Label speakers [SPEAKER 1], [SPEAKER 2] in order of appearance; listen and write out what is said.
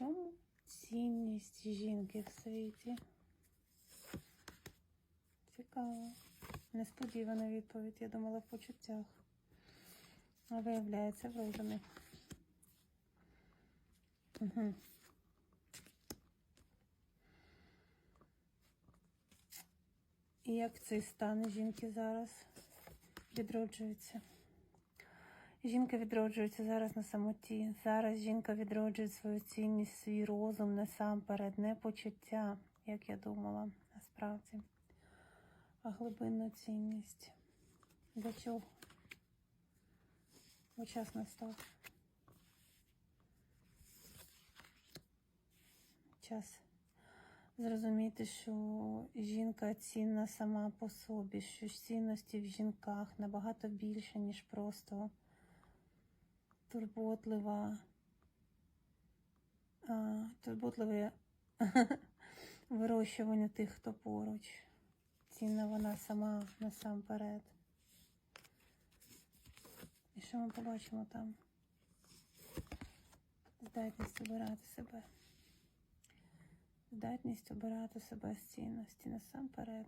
[SPEAKER 1] чому цінність жінки в світі? Цікаво. Несподівана відповідь. Я думала в почуттях. А виявляється в розумі. Угу. І як цей стан жінки зараз відроджується? Жінка відроджується зараз на самоті. Зараз жінка відроджує свою цінність, свій розум насамперед, не почуття, як я думала, насправді, а глибинну цінність. Для чого? Бо час настав. Час зрозуміти, що жінка цінна сама по собі, що цінності в жінках набагато більше, ніж просто турботлива, а, турботливе вирощування тих, хто поруч. Цінна вона сама насамперед. І що ми побачимо там? Здатність обирати себе. Здатність обирати себе з цінності насамперед.